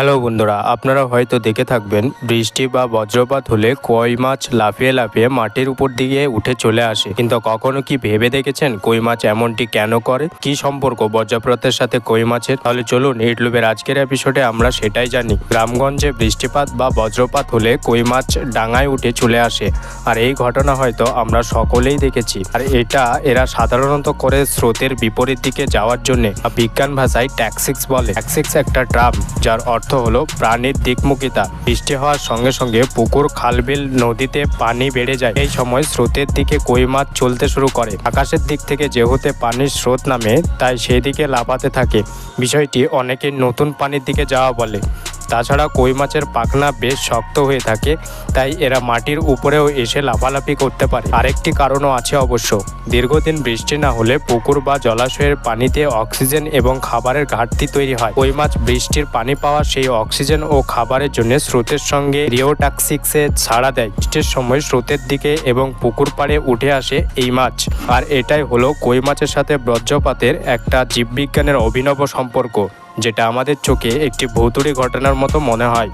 Hello বন্ধুরা, আপনারা হয়তো দেখে থাকবেন, বৃষ্টি বা বজ্রপাত হলে কই মাছ লাফিয়ে লাফিয়ে মাটির উপর দিকে উঠে চলে আসে। কিন্তু কখনো কি ভেবে দেখেছেন কই মাছ এমনটি কেন করে? কি সম্পর্ক বজ্রপাতের সাথে কই মাছের? তাহলে চলুন ইউটিউবের আজকের এপিসোডে আমরা সেটাই জানি। গ্রামগঞ্জে বৃষ্টিপাত বা বজ্রপাত হলে কই মাছ ডাঙায় উঠে চলে আসে। আর এই ঘটনা হয়তো আমরা সকলেই দেখেছি। আর এটা এরা সাধারণত করে স্রোতের বিপরীত দিকে যাওয়ার জন্য। বিজ্ঞান ভাষায় ট্যাক্সিক্স বলে। ট্যাক্সিক্স একটা ট্রাম, যার অর্থ হলো প্রাণীর দিকমুখিতা। বৃষ্টি হওয়ার সঙ্গে সঙ্গে পুকুর, খালবিল, নদীতে পানি বেড়ে যায়। এই সময় স্রোতের দিকে কই মাছ চলতে শুরু করে। আকাশের দিক থেকে যেহেতু পানির স্রোত নামে, তাই সেই দিকে লাফাতে থাকে। বিষয়টি অনেকে নতুন পানির দিকে যাওয়া বলে। তাছাড়া কই মাছের পাখনা বেশ শক্ত হয়ে থাকে, তাই এরা মাটির উপরেও এসে লাফালাফি করতে পারে। আরেকটি কারণও আছে অবশ্য, দীর্ঘদিন বৃষ্টি না হলে পুকুর বা জলাশয়ের পানিতে অক্সিজেন এবং খাবারের ঘাটতি তৈরি হয়। কই মাছ বৃষ্টির পানি পাওয়া সেই অক্সিজেন ও খাবারের জন্য স্রোতের সঙ্গে রিওটাক্সিক্সে ছাড়া দেয়। বৃষ্টির সময় স্রোতের দিকে এবং পুকুর পাড়ে উঠে আসে এই মাছ। আর এটাই হলো কই মাছের সাথে বজ্রপাতের একটা জীববিজ্ঞানের অভিনব সম্পর্ক। যেটা আমাদের চোখে একটি ভৌতুড়ি ঘটনার মতো মনে হয়।